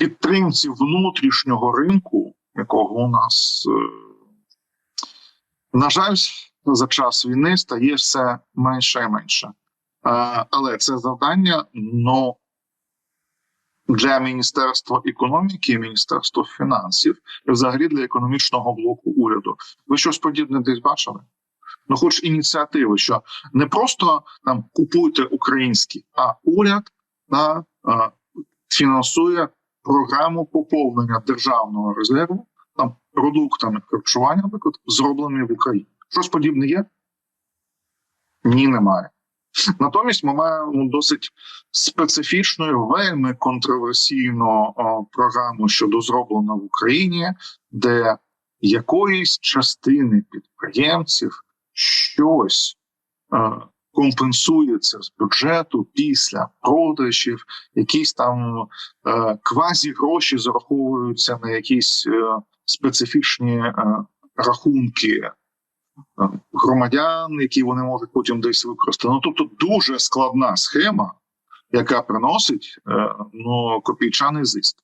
підтримці внутрішнього ринку, якого у нас, е, на жаль, за час війни стає все менше і менше. Е, Але це завдання ну, для Міністерства економіки Міністерства фінансів, взагалі для економічного блоку уряду. Ви щось подібне десь бачили? Ну, хоч ініціативи, що не просто там купуйте українські, а уряд та, е, фінансує програму поповнення державного резерву там продуктами харчування, наприклад, зроблені в Україні. Щось подібне є? Ні, немає. Натомість ми маємо досить специфічну, вельми контроверсійну програму щодо зроблено в Україні, де якоїсь частини підприємців щось компенсується з бюджету після продажів, якісь там е, квазі гроші зараховуються на якісь е, специфічні е, рахунки е, громадян, які вони можуть потім десь використати. Ну тобто дуже складна схема, яка приносить е, ну, копійчаний зиск.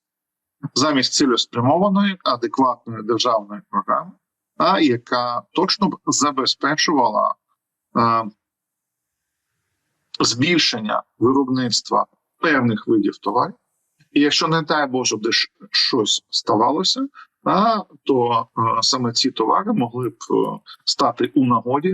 Замість цілеспрямованої, адекватної державної програми, а яка точно б забезпечувала е, збільшення виробництва певних видів товарів. І якщо не дай Боже, де щось ставалося, то саме ці товари могли б е, стати у нагоді